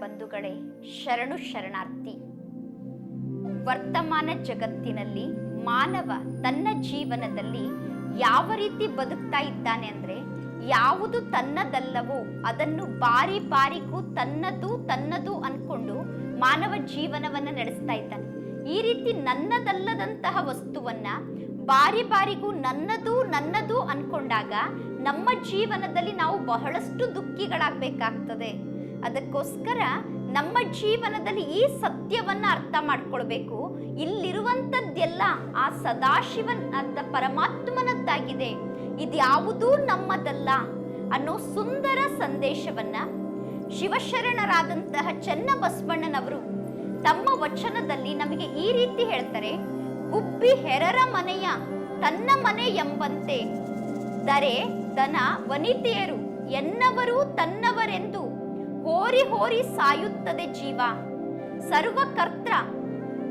ಬಂಧುಗಳೇ, ಶರಣು ಶರಣಾರ್ಥಿ. ವರ್ತಮಾನ ಜಗತ್ತಿನಲ್ಲಿ ಮಾನವ ತನ್ನ ಜೀವನದಲ್ಲಿ ಯಾವ ರೀತಿ ಬದುಕ್ತಾ ಇದ್ದಾನೆ ಅಂದ್ರೆ, ಯಾವುದು ತನ್ನದಲ್ಲವೋ ಅದನ್ನು ಬಾರಿ ಬಾರಿಗೂ ತನ್ನದು ತನ್ನದು ಅನ್ಕೊಂಡು ಮಾನವ ಜೀವನವನ್ನ ನಡೆಸ್ತಾ ಇದ್ದಾನೆ. ಈ ರೀತಿ ನನ್ನದಲ್ಲದಂತಹ ವಸ್ತುವನ್ನ ಬಾರಿ ಬಾರಿಗೂ ನನ್ನದು ನನ್ನದು ಅನ್ಕೊಂಡಾಗ ನಮ್ಮ ಜೀವನದಲ್ಲಿ ನಾವು ಬಹಳಷ್ಟು ದುಃಖಿಗಳಾಗಬೇಕಾಗ್ತದೆ. ಅದಕ್ಕೋಸ್ಕರ ನಮ್ಮ ಜೀವನದಲ್ಲಿ ಈ ಸತ್ಯವನ್ನ ಅರ್ಥ ಮಾಡ್ಕೊಳ್ಬೇಕು. ಇಲ್ಲಿರುವಂಥದ್ದೆಲ್ಲ ಆ ಸದಾಶಿವನ್ ಅದ ಪರಮಾತ್ಮನದ್ದಾಗಿದೆ. ಇದ್ಯಾವುದೂ ನಮ್ಮದಲ್ಲ ಅನ್ನೋ ಸುಂದರ ಸಂದೇಶವನ್ನ ಶಿವಶರಣರಾದಂತಹ ಚೆನ್ನಬಸವಣ್ಣನವರು ತಮ್ಮ ವಚನದಲ್ಲಿ ನಮಗೆ ಈ ರೀತಿ ಹೇಳ್ತಾರೆ. ಗುಬ್ಬಿ ಹೆರರ ಮನೆಯ ತನ್ನ ಮನೆ ಎಂಬಂತೆ. ದರೆ ದನ ವನಿತೆಯರು ಎನ್ನವರು ತನ್ನವರೆಂದು ಹೋರಿ ಹೋರಿ ಸಾಯುತ್ತದೆ ಜೀವ. ಸರ್ವಕರ್ತ್ರ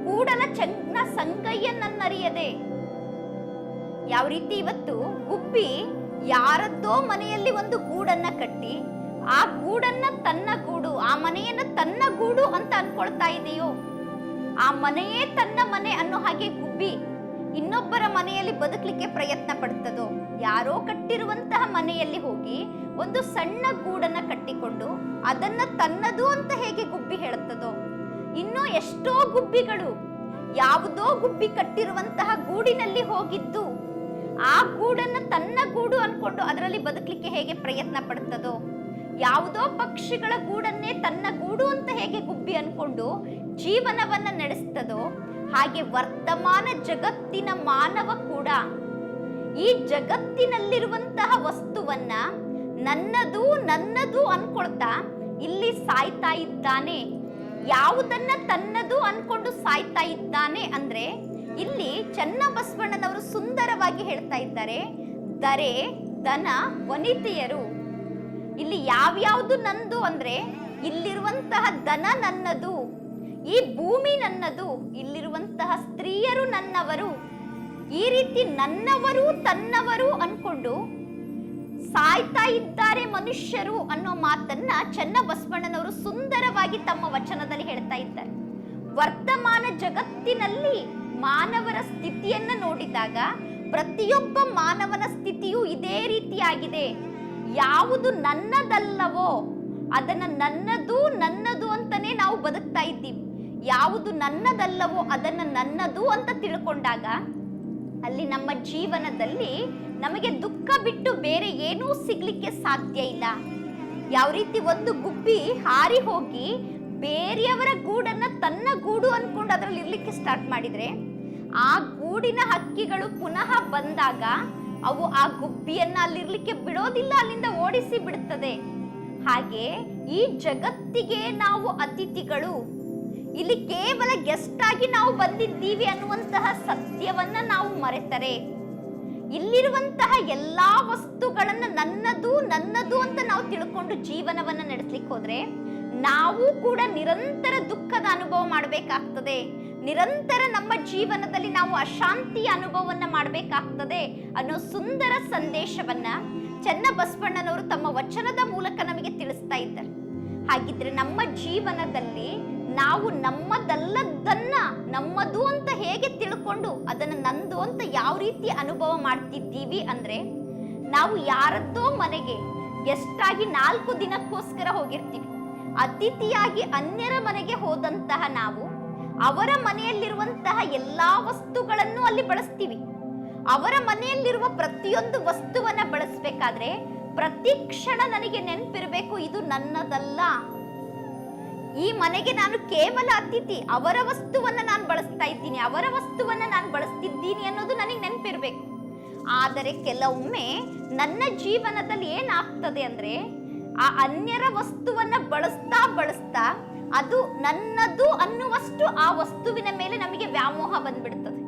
ಕೂಡಲ ಚಂದ್ನ ಸಂಗಯ್ಯನನ್ನರಿಯದೆ. ಯಾವ ರೀತಿ ಇವತ್ತು ಗುಬ್ಬಿ ಯಾರದ್ದೋ ಮನೆಯಲ್ಲಿ ಒಂದು ಗೂಡನ್ನ ಕಟ್ಟಿ, ಆ ಗೂಡನ್ನ ತನ್ನ ಗೂಡು, ಆ ಮನೆಯನ್ನ ತನ್ನ ಗೂಡು ಅಂತ ಅನ್ಕೊಳ್ತಾ ಇದೆಯೋ? ಆ ಮನೆಯೇ ತನ್ನ ಮನೆ ಅನ್ನೋ ಹಾಗೆ ಗುಬ್ಬಿ ಇನ್ನೊಬ್ಬರ ಮನೆಯಲ್ಲಿ ಬದುಕಲಿಕ್ಕೆ ಪ್ರಯತ್ನ ಪಡ್ತದೋ? ಯಾರೋ ಕಟ್ಟಿರುವಂತಹ ಮನೆಯಲ್ಲಿ ಹೋಗಿ ಒಂದು ಸಣ್ಣ ಗೂಡನ್ನ ಕಟ್ಟಿಕೊಂಡು ಅದನ್ನ ತನ್ನದು ಅಂತ ಹೇಗೆ ಗುಬ್ಬಿ ಹೇಳುತ್ತದೋ, ಇನ್ನೂ ಎಷ್ಟೋ ಗುಬ್ಬಿಗಳು, ಯಾವುದೋ ಗುಬ್ಬಿ ಕಟ್ಟಿರುವಂತಹ ಗೂಡಿನಲ್ಲಿ ಹೋಗಿದ್ದು, ಆ ಗೂಡನ್ನ ತನ್ನ ಗೂಡು ಅನ್ಕೊಂಡು ಅದರಲ್ಲಿ ಬದುಕಲಿಕ್ಕೆ ಹೇಗೆ ಪ್ರಯತ್ನ ಪಡ್ತದೋ, ಯಾವುದೋ ಪಕ್ಷಿಗಳ ಗೂಡನ್ನೇ ತನ್ನ ಗೂಡು ಅಂತ ಹೇಗೆ ಗುಬ್ಬಿ ಅನ್ಕೊಂಡು ಜೀವನವನ್ನ ನಡೆಸ್ತದೋ, ಹಾಗೆ ವರ್ತಮಾನ ಜಗತ್ತಿನ ಮಾನವ ಕೂಡ ಈ ಜಗತ್ತಿನಲ್ಲಿರುವಂತಹ ವಸ್ತುವನ್ನ ನನ್ನದು ನನ್ನದು ಅನ್ಕೊಳ್ತಾ ಇಲ್ಲಿ ಸಾಯ್ತಾ ಇದ್ದಾನೆ. ಯಾವುದನ್ನ ತನ್ನದು ಅನ್ಕೊಂಡು ಸಾಯ್ತಾ ಇದ್ದಾನೆ ಅಂದ್ರೆ ಇಲ್ಲಿ ಚನ್ನಬಸವಣ್ಣನವರು ಸುಂದರವಾಗಿ ಹೇಳ್ತಾ ಇದ್ದಾರೆ, ದರೆ ದನ ವನಿತೆಯರು. ಇಲ್ಲಿ ಯಾವ್ಯಾವುದು ನಂದು ಅಂದ್ರೆ ಇಲ್ಲಿರುವಂತಹ ದನ ನನ್ನದು, ಈ ಭೂಮಿ ನನ್ನದು, ಇಲ್ಲಿರುವಂತಹ ಸ್ತ್ರೀಯರು ನನ್ನವರು. ಈ ರೀತಿ ನನ್ನವರು ತನ್ನವರು ಸಾಯ್ತಾ ಇದ್ದಾರೆ ಮನುಷ್ಯರು ಅನ್ನೋ ಮಾತನ್ನ ಚನ್ನಬಸವಣ್ಣನವರು ಸುಂದರವಾಗಿ ತಮ್ಮ ವಚನದಲ್ಲಿ ಹೇಳ್ತಾ ಇದ್ದಾರೆ. ವರ್ತಮಾನ ಜಗತ್ತಿನಲ್ಲಿ ಮಾನವರ ಸ್ಥಿತಿಯನ್ನ ನೋಡಿದಾಗ ಪ್ರತಿಯೊಬ್ಬ ಮಾನವನ ಸ್ಥಿತಿಯು ಇದೇ ರೀತಿಯಾಗಿದೆ. ಯಾವುದು ನನ್ನದಲ್ಲವೋ ಅದನ್ನ ನನ್ನದು ನನ್ನದು ಅಂತಾನೆ ನಾವು ಬದುಕ್ತಾ ಇದ್ದೀವಿ. ಯಾವುದು ನನ್ನದಲ್ಲವೋ ಅದನ್ನ ನನ್ನದು ಅಂತ ತಿಳ್ಕೊಂಡಾಗ ಅಲ್ಲಿ ನಮ್ಮ ಜೀವನದಲ್ಲಿ ನಮಗೆ ದುಃಖ ಬಿಟ್ಟು ಬೇರೆ ಏನೂ ಸಿಗ್ಲಿಕ್ಕೆ ಸಾಧ್ಯ ಇಲ್ಲ. ಯಾವ ರೀತಿ ಒಂದು ಗುಬ್ಬಿ ಹಾರಿ ಹೋಗಿ ಬೇರೆಯವರ ಗೂಡನ್ನ ತನ್ನ ಗೂಡು ಅನ್ಕೊಂಡು ಅದರಲ್ಲಿ ಇರ್ಲಿಕ್ಕೆ ಸ್ಟಾರ್ಟ್ ಮಾಡಿದ್ರೆ, ಆ ಗೂಡಿನ ಹಕ್ಕಿಗಳು ಪುನಃ ಬಂದಾಗ ಅವು ಆ ಗುಬ್ಬಿಯನ್ನ ಅಲ್ಲಿರ್ಲಿಕ್ಕೆ ಬಿಡೋದಿಲ್ಲ, ಅಲ್ಲಿಂದ ಓಡಿಸಿ ಬಿಡುತ್ತದೆ ಹಾಗೆ ಈ ಜಗತ್ತಿಗೆ ನಾವು ಅತಿಥಿಗಳು, ಇಲ್ಲಿ ಕೇವಲ ಗೆಸ್ಟ್ ಆಗಿ ನಾವು ಬಂದಿದ್ದೀವಿ ಅನ್ನುವಂತಹ ಸತ್ಯವನ್ನ ನಾವು ಮರೆತರೆ. ಇಲ್ಲಿರುವಂತಹ ಎಲ್ಲಾ ವಸ್ತುಗಳನ್ನ ನನ್ನದು ನನ್ನದು ಅಂತ ನಾವು ತಿಳ್ಕೊಂಡು ಜೀವನವನ್ನ ನಡೆಸ್ಲಿಕ್ಕೆ ಹೋದ್ರೆ ನಾವು ಕೂಡ ನಿರಂತರ ದುಃಖದ ಅನುಭವ ಮಾಡಬೇಕಾಗ್ತದೆ. ನಿರಂತರ ನಮ್ಮ ಜೀವನದಲ್ಲಿ ನಾವು ಅಶಾಂತಿಯ ಅನುಭವವನ್ನ ಮಾಡಬೇಕಾಗ್ತದೆ ಅನ್ನೋ ಸುಂದರ ಸಂದೇಶವನ್ನ ಚೆನ್ನ ಬಸವಣ್ಣನವರು ತಮ್ಮ ವಚನದ ಮೂಲಕ ನಮಗೆ ತಿಳಿಸ್ತಾ ಇದ್ದಾರೆ. ಹಾಗಿದ್ರೆ ನಮ್ಮ ಜೀವನದಲ್ಲಿ ನಾವು ನಮ್ಮದಲ್ಲದನ್ನ ನಮ್ಮದು ಅಂತ ಹೇಗೆ ತಿಳ್ಕೊಂಡು ಅದನ್ನು ನಂದು ಅಂತ ಯಾವ ರೀತಿ ಅನುಭವ ಮಾಡ್ತಿದ್ದೀವಿ ಅಂದ್ರೆ ನಾವು ಯಾರದ್ದೋ ಮನೆಗೆ ಎಷ್ಟಾಗಿ ನಾಲ್ಕು ದಿನಕ್ಕೋಸ್ಕರ ಹೋಗಿರ್ತೀವಿ. ಅತಿಥಿಯಾಗಿ ಅನ್ಯರ ಮನೆಗೆ ಹೋದಂತಹ ನಾವು ಅವರ ಮನೆಯಲ್ಲಿರುವಂತಹ ಎಲ್ಲಾ ವಸ್ತುಗಳನ್ನು ಅಲ್ಲಿ ಬಳಸ್ತೀವಿ. ಅವರ ಮನೆಯಲ್ಲಿರುವ ಪ್ರತಿಯೊಂದು ವಸ್ತುವನ್ನ ಬಳಸಬೇಕಾದ್ರೆ ಪ್ರತಿ ಕ್ಷಣ ನನಗೆ ನೆನಪಿರಬೇಕು, ಇದು ನನ್ನದಲ್ಲ. ಈ ಮನೆಗೆ ನಾನು ಕೇವಲ ಅತಿಥಿ, ಅವರ ವಸ್ತುವನ್ನ ನಾನು ಬಳಸ್ತಾ ಇದ್ದೀನಿ, ಅವರ ವಸ್ತುವನ್ನ ನಾನು ಬಳಸ್ತಿದ್ದೀನಿ ಅನ್ನೋದು ನನಗೆ ನೆನಪಿರ್ಬೇಕು. ಆದರೆ ಕೆಲವೊಮ್ಮೆ ನನ್ನ ಜೀವನದಲ್ಲಿ ಏನಾಗ್ತದೆ ಅಂದ್ರೆ, ಆ ಅನ್ಯರ ವಸ್ತುವನ್ನ ಬಳಸ್ತಾ ಬಳಸ್ತಾ ಅದು ನನ್ನದು ಅನ್ನುವಷ್ಟು ಆ ವಸ್ತುವಿನ ಮೇಲೆ ನಮಗೆ ವ್ಯಾಮೋಹ ಬಂದ್ಬಿಡ್ತದೆ.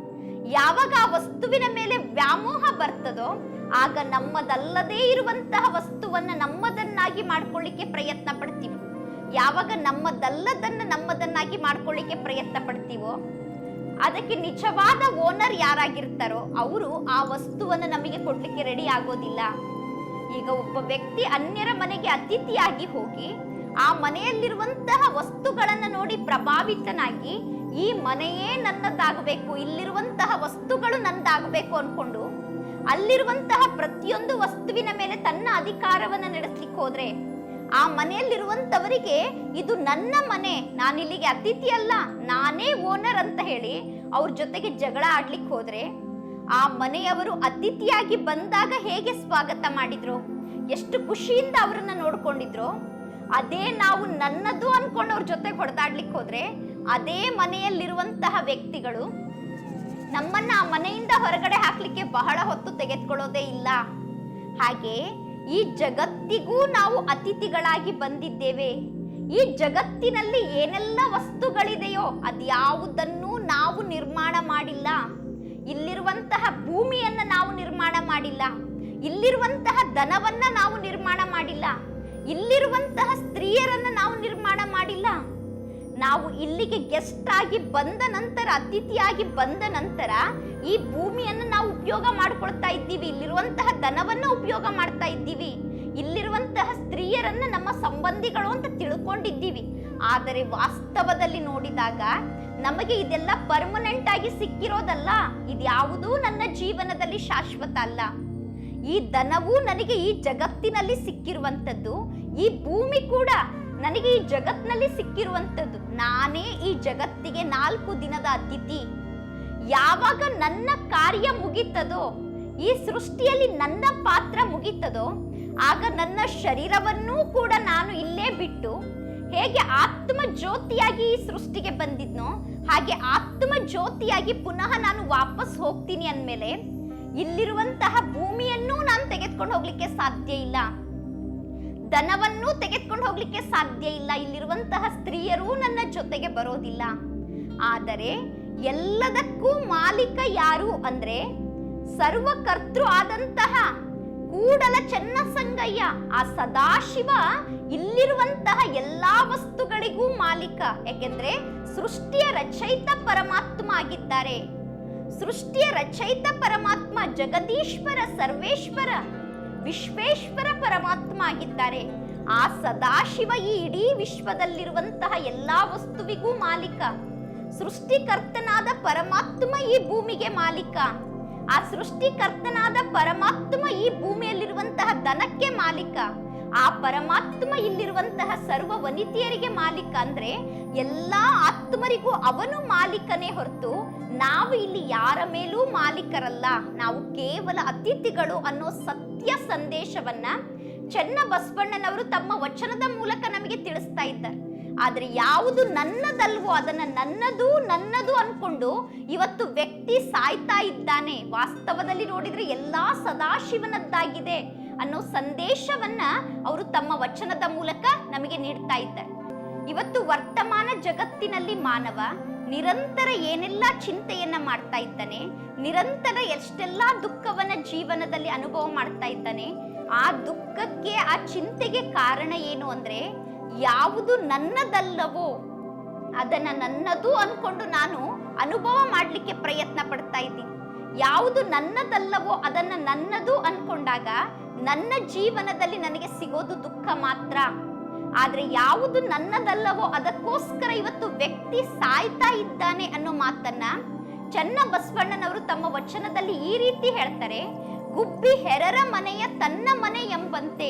ಯಾವಾಗ ಆ ವಸ್ತುವಿನ ಮೇಲೆ ವ್ಯಾಮೋಹ ಬರ್ತದೋ, ಆಗ ನಮ್ಮದಲ್ಲದೇ ಇರುವಂತಹ ವಸ್ತುವನ್ನ ನಮ್ಮದನ್ನಾಗಿ ಮಾಡ್ಕೊಳ್ಳಿಕ್ಕೆ ಪ್ರಯತ್ನ ಪಡ್ತೀವಿ. ಯಾವಾಗ ನಮ್ಮದಲ್ಲದನ್ನು ನಮ್ಮದನ್ನಾಗಿ ಮಾಡ್ಕೊಳ್ಳಿಕ್ಕೆ ಪ್ರಯತ್ನ ಪಡ್ತೀವೋ ಅದಕ್ಕೆ ನಿಜವಾದ ಓನರ್ ಯಾರಾಗಿರ್ತಾರೋ ಅವರು ಆ ವಸ್ತುವನ್ನು ನಮಗೆ ಕೊಡ್ಲಿಕ್ಕೆ ರೆಡಿ ಆಗೋದಿಲ್ಲ. ಈಗ ಒಬ್ಬ ವ್ಯಕ್ತಿ ಅನ್ಯರ ಮನೆಗೆ ಅತಿಥಿಯಾಗಿ ಹೋಗಿ ಆ ಮನೆಯಲ್ಲಿರುವಂತಹ ವಸ್ತುಗಳನ್ನು ನೋಡಿ ಪ್ರಭಾವಿತನಾಗಿ ಈ ಮನೆಯೇ ನನ್ನದಾಗಬೇಕು, ಇಲ್ಲಿರುವಂತಹ ವಸ್ತುಗಳು ನಂದಾಗಬೇಕು ಅನ್ಕೊಂಡು ಅಲ್ಲಿರುವಂತಹ ಪ್ರತಿಯೊಂದು ವಸ್ತುವಿನ ಮೇಲೆ ತನ್ನ ಅಧಿಕಾರವನ್ನ ನಡೆಸಲಿಕ್ಕೆ ಹೋದ್ರೆ ಆ ಮನೆಯಲ್ಲಿರುವಂತವರಿಗೆ ಇದು ನನ್ನ ಮನೆ, ನಾನಿಲ್ಲಿಗೆ ಅತಿಥಿ ಅಲ್ಲ ನಾನೇ ಓನರ್ ಅಂತ ಹೇಳಿ ಅವ್ರ ಜೊತೆಗೆ ಜಗಳ ಆಡ್ಲಿಕ್ಕೆ ಹೋದ್ರೆ ಆ ಮನೆಯವರು ಅತಿಥಿಯಾಗಿ ಬಂದಾಗ ಹೇಗೆ ಸ್ವಾಗತ ಮಾಡಿದ್ರು? ಎಷ್ಟು ಖುಷಿಯಿಂದ ಅವರನ್ನ ನೋಡ್ಕೊಂಡಿದ್ರು? ಅದೇ ನಾವು ನನ್ನದು ಅನ್ಕೊಂಡು ಅವ್ರ ಜೊತೆ ಹೊಡೆದಾಡ್ಲಿಕ್ಕೆ ಹೋದ್ರೆ ಅದೇ ಮನೆಯಲ್ಲಿರುವಂತಹ ವ್ಯಕ್ತಿಗಳು ನಮ್ಮನ್ನ ಆ ಮನೆಯಿಂದ ಹೊರಗಡೆ ಹಾಕ್ಲಿಕ್ಕೆ ಬಹಳ ಹೊತ್ತು ತೆಗೆದುಕೊಳ್ಳೋದೇ ಇಲ್ಲ. ಹಾಗೆ ಈ ಜಗತ್ತಿಗೂ ನಾವು ಅತಿಥಿಗಳಾಗಿ ಬಂದಿದ್ದೇವೆ. ಈ ಜಗತ್ತಿನಲ್ಲಿ ಏನೆಲ್ಲ ವಸ್ತುಗಳಿದೆಯೋ ಅದ್ಯಾವುದನ್ನೂ ನಾವು ನಿರ್ಮಾಣ ಮಾಡಿಲ್ಲ. ಇಲ್ಲಿರುವಂತಹ ಭೂಮಿಯನ್ನ ನಾವು ನಿರ್ಮಾಣ ಮಾಡಿಲ್ಲ. ಇಲ್ಲಿರುವಂತಹ ದನವನ್ನ ನಾವು ನಿರ್ಮಾಣ ಮಾಡಿಲ್ಲ. ಇಲ್ಲಿರುವಂತಹ ಸ್ತ್ರೀಯರನ್ನ ನಾವು ನಿರ್ಮಾಣ ಮಾಡಿಲ್ಲ. ನಾವು ಇಲ್ಲಿಗೆ ಗೆಸ್ಟ್ ಆಗಿ ಬಂದ ನಂತರ, ಅತಿಥಿಯಾಗಿ ಬಂದ ನಂತರ ಈ ಭೂಮಿಯನ್ನು ನಾವು ಉಪಯೋಗ ಮಾಡಿಕೊಳ್ತಾ ಇದ್ದೀವಿ. ಇಲ್ಲಿರುವಂತಹ ಧನವನ್ನು ಉಪಯೋಗ ಮಾಡ್ತಾ ಇದ್ದೀವಿ. ಇಲ್ಲಿರುವಂತಹ ಸ್ತ್ರೀಯರನ್ನ ನಮ್ಮ ಸಂಬಂಧಿಗಳು ಅಂತ ತಿಳ್ಕೊಂಡಿದ್ದೀವಿ. ಆದರೆ ವಾಸ್ತವದಲ್ಲಿ ನೋಡಿದಾಗ ನಮಗೆ ಇದೆಲ್ಲ ಪರ್ಮನೆಂಟ್ ಆಗಿ ಸಿಕ್ಕಿರೋದಲ್ಲ. ಇದ್ಯಾವುದೂ ನನ್ನ ಜೀವನದಲ್ಲಿ ಶಾಶ್ವತ ಅಲ್ಲ. ಈ ಧನವು ನನಗೆ ಈ ಜಗತ್ತಿನಲ್ಲಿ ಸಿಕ್ಕಿರುವಂಥದ್ದು, ಈ ಭೂಮಿ ಕೂಡ ನನಗೆ ಈ ಜಗತ್ನಲ್ಲಿ ಸಿಕ್ಕಿರುವಂಥದ್ದು ನಾನೇ ಈ ಜಗತ್ತಿಗೆ ನಾಲ್ಕು ದಿನದ ಅತಿಥಿ. ಯಾವಾಗ ನನ್ನ ಕಾರ್ಯ ಮುಗೀತದೋ, ಈ ಸೃಷ್ಟಿಯಲ್ಲಿ ನನ್ನ ಪಾತ್ರ ಮುಗೀತದೋ, ಆಗ ನನ್ನ ಶರೀರವನ್ನೂ ಕೂಡ ನಾನು ಇಲ್ಲೇ ಬಿಟ್ಟು ಹೇಗೆ ಆತ್ಮ ಜ್ಯೋತಿಯಾಗಿ ಈ ಸೃಷ್ಟಿಗೆ ಬಂದಿದ್ನೋ, ಹಾಗೆ ಆತ್ಮ ಜ್ಯೋತಿಯಾಗಿ ಪುನಃ ನಾನು ವಾಪಸ್ ಹೋಗ್ತೀನಿ ಅಂದಮೇಲೆ ಇಲ್ಲಿರುವಂತಹ ಭೂಮಿಯನ್ನೂ ನಾನು ತೆಗೆದುಕೊಂಡು ಹೋಗ್ಲಿಕ್ಕೆ ಸಾಧ್ಯ ಇಲ್ಲ. ಧನವನ್ನೂ ತೆಗೆದುಕೊಂಡು ಹೋಗ್ಲಿಕ್ಕೆ ಸಾಧ್ಯ ಇಲ್ಲ. ಇಲ್ಲಿರುವಂತಹ ಸ್ತ್ರೀಯರೂ ನನ್ನ ಜೊತೆಗೆ ಬರೋದಿಲ್ಲ. ಆದರೆ ಎಲ್ಲದಕ್ಕೂ ಮಾಲೀಕ ಯಾರು ಅಂದ್ರೆ ಸರ್ವಕರ್ತೃ ಆದಂತಹ ಕೂಡಲ ಚೆನ್ನಸಂಗಯ್ಯ. ಆ ಸದಾಶಿವ ಇಲ್ಲಿರುವಂತಹ ಎಲ್ಲಾ ವಸ್ತುಗಳಿಗೂ ಮಾಲೀಕ. ಯಾಕೆಂದ್ರೆ ಸೃಷ್ಟಿಯ ರಚಯಿತ ಪರಮಾತ್ಮ ಆಗಿದ್ದಾರೆ. ಸೃಷ್ಟಿಯ ರಚಯಿತ ಪರಮಾತ್ಮ ಜಗದೀಶ್ವರ ಸರ್ವೇಶ್ವರ ವಿಶ್ವೇಶ್ವರ ಪರಮಾತ್ಮ ಆಗಿದ್ದಾರೆ ಆ ಸದಾಶಿವ ಈ ಇಡೀ ವಿಶ್ವದಲ್ಲಿರುವಂತಹ ಎಲ್ಲಾ ವಸ್ತುವಿಗೂ ಮಾಲೀಕ. ಸೃಷ್ಟಿಕರ್ತನಾದ ಪರಮಾತ್ಮ ಈ ಭೂಮಿಗೆ ಮಾಲೀಕ. ಆ ಸೃಷ್ಟಿಕರ್ತನಾದ ಪರಮಾತ್ಮ ಈ ಭೂಮಿಯಲ್ಲಿರುವಂತಹ ದನಕ್ಕೆ ಮಾಲೀಕ. ಆ ಪರಮಾತ್ಮ ಇಲ್ಲಿರುವಂತಹ ಸರ್ವ ವನಿತೆಯರಿಗೆ ಮಾಲೀಕ ಅಂದ್ರೆ ಎಲ್ಲಾ ಆತ್ಮರಿಗೂ ಅವನು ಮಾಲೀಕನೇ ಹೊರತು ನಾವು ಇಲ್ಲಿ ಯಾರ ಮೇಲೂ ಮಾಲೀಕರಲ್ಲ. ನಾವು ಕೇವಲ ಅತಿಥಿಗಳು ಅನ್ನೋ ಸತ್ಯ ಸಂದೇಶವನ್ನ ಚೆನ್ನ ಬಸವಣ್ಣನವರು ತಮ್ಮ ವಚನದ ಮೂಲಕ ನಮಗೆ ತಿಳಿಸ್ತಾ ಇದ್ದಾರೆ. ಆದರೆ ಯಾವುದು ನನ್ನದಲ್ವೋ ಅದನ್ನ ನನ್ನದು ನನ್ನದು ಅನ್ಕೊಂಡು ಇವತ್ತು ವ್ಯಕ್ತಿ ಸಾಯ್ತಾ ಇದ್ದಾನೆ. ವಾಸ್ತವದಲ್ಲಿ ನೋಡಿದ್ರೆ ಎಲ್ಲಾ ಸದಾಶಿವನದ್ದಾಗಿದೆ ಅನ್ನೋ ಸಂದೇಶವನ್ನ ಅವರು ತಮ್ಮ ವಚನದ ಮೂಲಕ ನಮಗೆ ನೀಡ್ತಾ ಇದ್ದಾರೆ. ಇವತ್ತು ವರ್ತಮಾನ ಜಗತ್ತಿನಲ್ಲಿ ಮಾನವ ನಿರಂತರ ಏನೆಲ್ಲ ಚಿಂತೆಯನ್ನ ಮಾಡ್ತಾ ಇದ್ದಾನೆ, ನಿರಂತರ ಎಷ್ಟೆಲ್ಲ ದುಃಖವನ್ನ ಜೀವನದಲ್ಲಿ ಅನುಭವ ಮಾಡ್ತಾ ಇದ್ದಾನೆ, ಆ ದುಃಖಕ್ಕೆ, ಆ ಚಿಂತೆಗೆ ಕಾರಣ ಏನು ಅಂದ್ರೆ, ಯಾವುದು ನನ್ನದಲ್ಲವೋ ಅದನ್ನ ನನ್ನದು ಅನ್ಕೊಂಡು ನಾನು ಅನುಭವ ಮಾಡಲಿಕ್ಕೆ ಪ್ರಯತ್ನ ಪಡ್ತಾ ಇದ್ದೀನಿ. ಯಾವುದು ನನ್ನದಲ್ಲವೋ ಅದನ್ನ ನನ್ನದು ಅನ್ಕೊಂಡಾಗ ನನ್ನ ಜೀವನದಲ್ಲಿ ನನಗೆ ಸಿಗೋದು ದುಃಖ ಮಾತ್ರ. ಆದ್ರೆ ಯಾವುದು ನನ್ನದಲ್ಲವೋ ಅದಕ್ಕೋಸ್ಕರ ಇವತ್ತು ವ್ಯಕ್ತಿ ಸಾಯ್ತಾ ಇದ್ದಾನೆ ಅನ್ನೋ ಮಾತನ್ನ ಚೆನ್ನ ಬಸವಣ್ಣನವರು ತಮ್ಮ ವಚನದಲ್ಲಿ ಈ ರೀತಿ ಹೇಳ್ತಾರೆ, ಗುಬ್ಬಿ ಹೆರರ ಮನೆಯ ತನ್ನ ಮನೆ ಎಂಬಂತೆ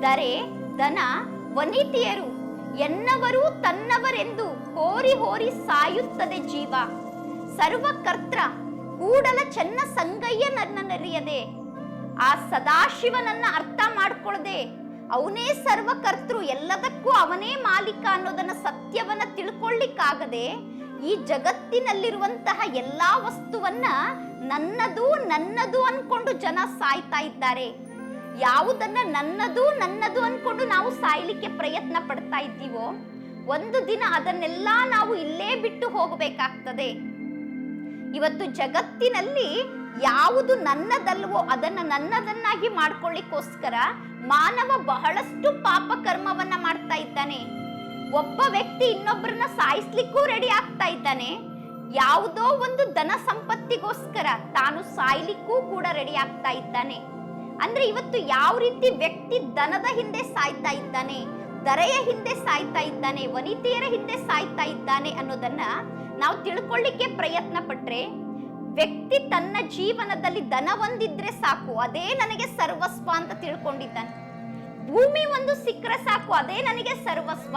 ದರೆ ದನ ವನಿತಿಯರು ಎನ್ನವರು ತನ್ನವರೆಂದು ಹೋರಿ ಹೋರಿ ಸಾಯುತ್ತದೆ ಜೀವ. ಸರ್ವಕರ್ತ್ರ ಕೂಡಲ ಚೆನ್ನ ಸಂಗಯ್ಯ ನನ್ನರಿಯದೆ ಆ ಸದಾಶಿವನನ್ನ ಅರ್ಥ ಮಾಡ್ಕೊಳ್ಳದೆ ಅವನೇ ಸರ್ವಕರ್ತೃ ಎಲ್ಲದಕ್ಕೂ ಅವನೇ ಮಾಲೀಕ ಅನ್ನೋದನ್ನ ಸತ್ಯವನ್ನ ತಿಳ್ಕೊಳ್ಳಿಕ್ಕಾಗದೆ ಈ ಜಗತ್ತಿನಲ್ಲಿರುವಂತಹ ಎಲ್ಲಾ ವಸ್ತುವನ್ನ ನನ್ನದು ನನ್ನದು ಅನ್ಕೊಂಡು ಜನ ಸಾಯ್ತಾ ಇದ್ದಾರೆ. ಯಾವುದನ್ನ ನನ್ನದು ನನ್ನದು ಅನ್ಕೊಂಡು ನಾವು ಸಾಯ್ಲಿಕ್ಕೆ ಪ್ರಯತ್ನ ಪಡ್ತಾ ಇದ್ದೀವೋ, ಒಂದು ದಿನ ಅದನ್ನೆಲ್ಲ ನಾವು ಇಲ್ಲೇ ಬಿಟ್ಟು ಹೋಗಬೇಕಾಗ್ತದೆ. ಇವತ್ತು ಜಗತ್ತಿನಲ್ಲಿ ಯಾವುದು ನನ್ನದಲ್ವೋ ಅದನ್ನ ನನ್ನದನ್ನಾಗಿ ಮಾಡ್ಕೊಳ್ಳಿಕ್ಕೋಸ್ಕರ ಮಾನವ ಬಹಳಷ್ಟು ಪಾಪ ಕರ್ಮವನ್ನ ಮಾಡ್ತಾ ಇದ್ದಾನೆ. ಒಬ್ಬ ವ್ಯಕ್ತಿ ಇನ್ನೊಬ್ಬರನ್ನ ಸಾಯಿಸ್ಲಿಕ್ಕೂ ರೆಡಿ ಆಗ್ತಾ ಇದ್ದಾನೆ. ಯಾವುದೋ ಒಂದು ಧನ ಸಂಪತ್ತಿಗೋಸ್ಕರ ತಾನು ಸಾಯ್ಲಿಕ್ಕೂ ಕೂಡ ರೆಡಿ ಆಗ್ತಾ ಇದ್ದಾನೆ. ಅಂದ್ರೆ ಇವತ್ತು ಯಾವ ರೀತಿ ವ್ಯಕ್ತಿ ದನದ ಹಿಂದೆ ಸಾಯ್ತಾ ಇದ್ದಾನೆ, ದರೆಯ ಹಿಂದೆ ಸಾಯ್ತಾ ಇದ್ದಾನೆ, ವನಿತೆಯರ ಹಿಂದೆ ಸಾಯ್ತಾ ಇದ್ದಾನೆ ಅನ್ನೋದನ್ನ ನಾವು ತಿಳ್ಕೊಳ್ಳಿಕ್ಕೆ ಪ್ರಯತ್ನ ಪಟ್ರೆ ವ್ಯಕ್ತಿ ತನ್ನ ಜೀವನದಲ್ಲಿ ದನ ಒಂದಿದ್ರೆ ಸಾಕು, ಅದೇ ನನಗೆ ಸರ್ವಸ್ವ ಅಂತ ತಿಳ್ಕೊಂಡಿದ್ದಾನೆ. ಭೂಮಿ ಒಂದು ಸಿಕ್ಕರೆ ಸಾಕು, ಅದೇ ನನಗೆ ಸರ್ವಸ್ವ.